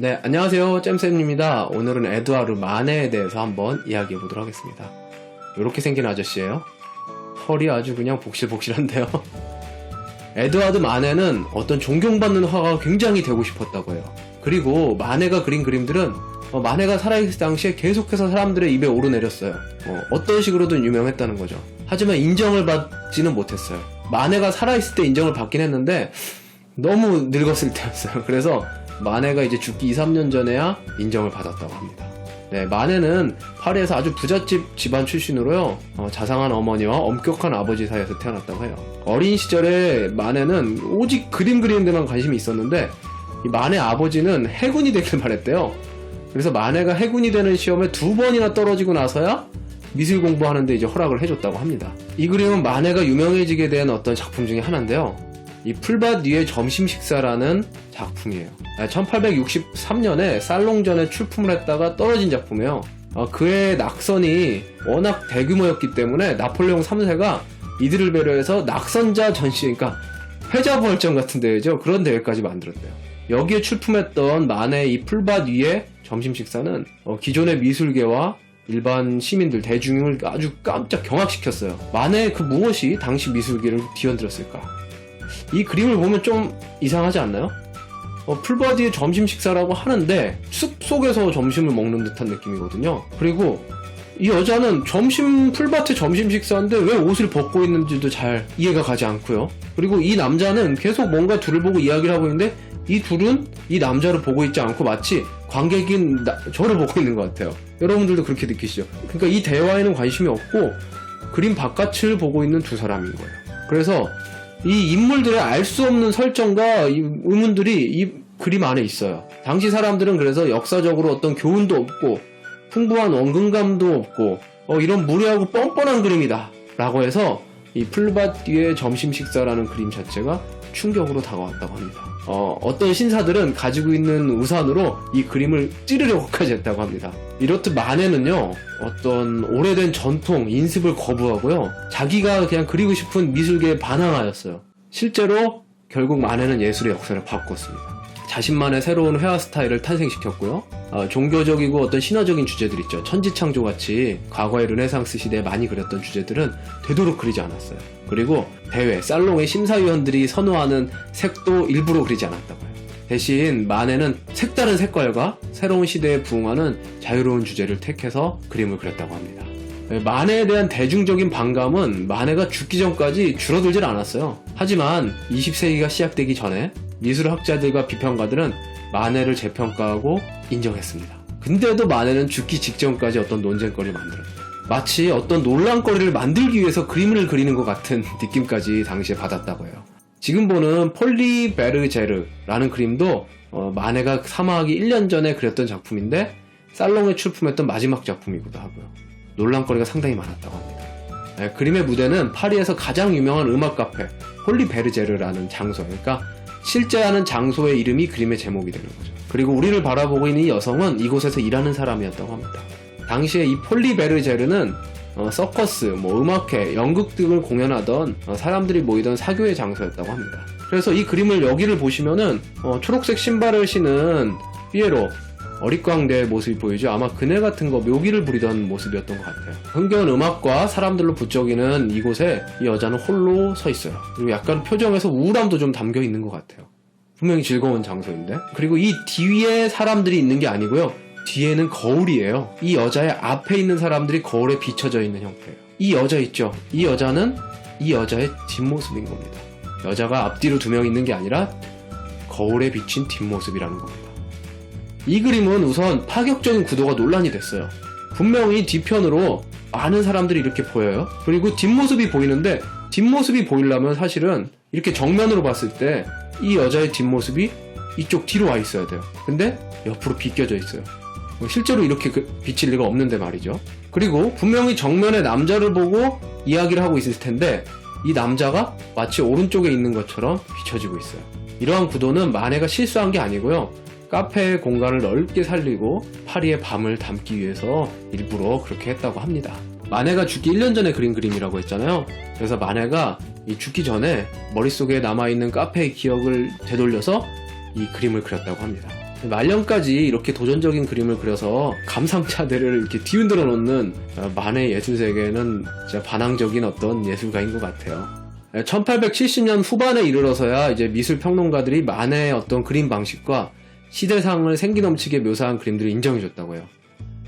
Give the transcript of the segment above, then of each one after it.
네, 안녕하세요. 잼쌤입니다. 오늘은 에드와르 마네에 대해서 한번 이야기해 보도록 하겠습니다. 이렇게 생긴 아저씨예요. 털이 아주 그냥 복실복실한데요. 에드와드 마네는 어떤 존경받는 화가가 굉장히 되고 싶었다고 해요. 그리고 마네가 그린 그림들은 어, 마네가 살아있을 당시에 계속해서 사람들의 입에 오르내렸어요. 어, 떤 식으로든 유명했다는 거죠. 하지만 인정을 받지는 못했어요. 마네가 살아있을 때 인정을 받긴 했는데 너무 늙었을 때였어요. 그래서 마네가 이제 죽기 2, 3년 전에야 인정을 받았다고 합니다. 네, 마네는 파리에서 아주 부잣집 집안 출신으로요, 어, 자상한 어머니와 엄격한 아버지 사이에서 태어났다고 해요. 어린 시절에 마네는 오직 그림 그리는 데만 관심이 있었는데, 이 마네 아버지는 해군이 되길 바랬대요. 그래서 마네가 해군이 되는 시험에 두 번이나 떨어지고 나서야 미술 공부하는데 이제 허락을 해줬다고 합니다. 이 그림은 마네가 유명해지게 된 어떤 작품 중에 하나인데요. 이 풀밭 위의 점심 식사라는 작품이에요. 1863년에 살롱전에 출품을 했다가 떨어진 작품이에요. 어, 그의 낙선이 워낙 대규모였기 때문에 나폴레옹 3세가 이들을 배려해서 낙선자 전시, 그러니까 패자부활전 같은 대회죠. 그런 대회까지 만들었대요. 여기에 출품했던 만의 이 풀밭 위의 점심 식사는 어, 기존의 미술계와 일반 시민들 대중을 아주 깜짝 경악시켰어요. 만의 그 무엇이 당시 미술계를 뒤흔들었을까? 이 그림을 보면 좀 이상하지 않나요? 어, 풀바디의 점심 식사라고 하는데 숲 속에서 점심을 먹는 듯한 느낌이거든요. 그리고 이 여자는 점심 풀밭의 점심 식사인데 왜 옷을 벗고 있는지도 잘 이해가 가지 않고요. 그리고 이 남자는 계속 뭔가 둘을 보고 이야기를 하고 있는데 이 둘은 이 남자를 보고 있지 않고 마치 관객인 나, 저를 보고 있는 것 같아요. 여러분들도 그렇게 느끼시죠? 그러니까 이 대화에는 관심이 없고 그림 바깥을 보고 있는 두 사람인 거예요. 그래서 이 인물들의 알 수 없는 설정과 이 의문들이 이 그림 안에 있어요. 당시 사람들은 그래서 역사적으로 어떤 교훈도 없고 풍부한 원근감도 없고 어, 이런 무례하고 뻔뻔한 그림이다 라고 해서 이 풀밭 뒤의 점심 식사라는 그림 자체가 충격으로 다가왔다고 합니다. 어, 어떤 신사들은 가지고 있는 우산으로 이 그림을 찌르려고까지 했다고 합니다. 이렇듯 만에는요, 어떤 오래된 전통, 인습을 거부하고요, 자기가 그냥 그리고 싶은 미술계에 반항하였어요. 실제로 결국 만에는 예술의 역사를 바꿨습니다. 자신만의 새로운 회화 스타일을 탄생시켰고요. 어, 종교적이고 어떤 신화적인 주제들 있죠. 천지창조 같이 과거의 르네상스 시대에 많이 그렸던 주제들은 되도록 그리지 않았어요. 그리고 대회, 살롱의 심사위원들이 선호하는 색도 일부러 그리지 않았다고요. 대신 만에는 색다른 색깔과 새로운 시대에 부응하는 자유로운 주제를 택해서 그림을 그렸다고 합니다. 만해에 대한 대중적인 반감은 만해가 죽기 전까지 줄어들질 않았어요. 하지만 20세기가 시작되기 전에 미술학자들과 비평가들은 만해를 재평가하고 인정했습니다. 근데도 만해는 죽기 직전까지 어떤 논쟁거리를 만들었대요. 마치 어떤 논란거리를 만들기 위해서 그림을 그리는 것 같은 느낌까지 당시에 받았다고 해요. 지금 보는 폴리 베르제르라는 그림도 어, 마네가 사망하기 1년 전에 그렸던 작품인데 살롱에 출품했던 마지막 작품이기도 하고요. 논란거리가 상당히 많았다고 합니다. 네, 그림의 무대는 파리에서 가장 유명한 음악 카페 폴리 베르제르라는 장소 그러니까 실제 하는 장소의 이름이 그림의 제목이 되는 거죠. 그리고 우리를 바라보고 있는 이 여성은 이곳에서 일하는 사람이었다고 합니다. 당시에 이 폴리 베르제르는 어, 서커스, 뭐 음악회, 연극 등을 공연하던 어, 사람들이 모이던 사교의 장소였다고 합니다. 그래서 이 그림을 여기를 보시면은 어, 초록색 신발을 신은 피에로 어릿광대의 모습이 보이죠. 아마 그네 같은 거 묘기를 부리던 모습이었던 것 같아요. 흥겨운 음악과 사람들로 부쩍이는 이곳에 이 여자는 홀로 서 있어요. 그리고 약간 표정에서 우울함도 좀 담겨 있는 것 같아요. 분명히 즐거운 장소인데. 그리고 이 뒤에 사람들이 있는 게 아니고요. 뒤에는 거울이에요. 이 여자의 앞에 있는 사람들이 거울에 비춰져 있는 형태예요. 이 여자 있죠? 이 여자는 이 여자의 뒷모습인 겁니다. 여자가 앞뒤로 두 명 있는 게 아니라 거울에 비친 뒷모습이라는 겁니다. 이 그림은 우선 파격적인 구도가 논란이 됐어요. 분명히 뒤편으로 많은 사람들이 이렇게 보여요. 그리고 뒷모습이 보이는데 뒷모습이 보이려면 사실은 이렇게 정면으로 봤을 때 이 여자의 뒷모습이 이쪽 뒤로 와 있어야 돼요. 근데 옆으로 비껴져 있어요. 실제로 이렇게 그 비칠 리가 없는데 말이죠. 그리고 분명히 정면에 남자를 보고 이야기를 하고 있을 텐데 이 남자가 마치 오른쪽에 있는 것처럼 비춰지고 있어요. 이러한 구도는 마네가 실수한 게 아니고요. 카페의 공간을 넓게 살리고 파리의 밤을 담기 위해서 일부러 그렇게 했다고 합니다. 마네가 죽기 1년 전에 그린 그림이라고 했잖아요. 그래서 마네가 이 죽기 전에 머릿속에 남아있는 카페의 기억을 되돌려서 이 그림을 그렸다고 합니다. 말년까지 이렇게 도전적인 그림을 그려서 감상자들을 이렇게 뒤흔들어 놓는 어, 만해 예술 세계는 진짜 반항적인 어떤 예술가인 것 같아요. 1870년 후반에 이르러서야 이제 미술 평론가들이 만해의 어떤 그림 방식과 시대상을 생기 넘치게 묘사한 그림들을 인정해줬다고 해요.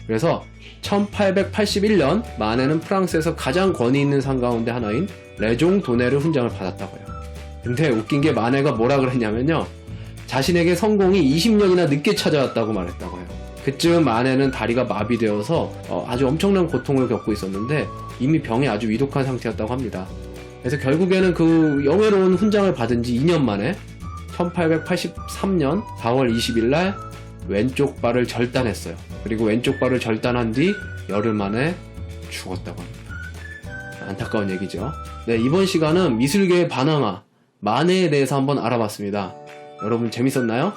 그래서 1881년 만해는 프랑스에서 가장 권위 있는 상 가운데 하나인 레종 도네르 훈장을 받았다고 해요. 근데 웃긴 게 만해가 뭐라 그랬냐면요. 자신에게 성공이 20년이나 늦게 찾아왔다고 말했다고 해요. 그쯤 만해는 다리가 마비되어서 어, 아주 엄청난 고통을 겪고 있었는데 이미 병이 아주 위독한 상태였다고 합니다. 그래서 결국에는 그 영예로운 훈장을 받은 지 2년 만에 1883년 4월 20일 날 왼쪽 발을 절단했어요. 그리고 왼쪽 발을 절단한 뒤 열흘 만에 죽었다고 합니다. 안타까운 얘기죠. 네, 이번 시간은 미술계의 반항아, 만해에 대해서 한번 알아봤습니다. 여러분 재밌었나요?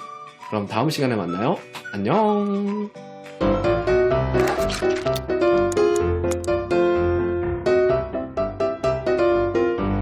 그럼 다음 시간에 만나요. 안녕!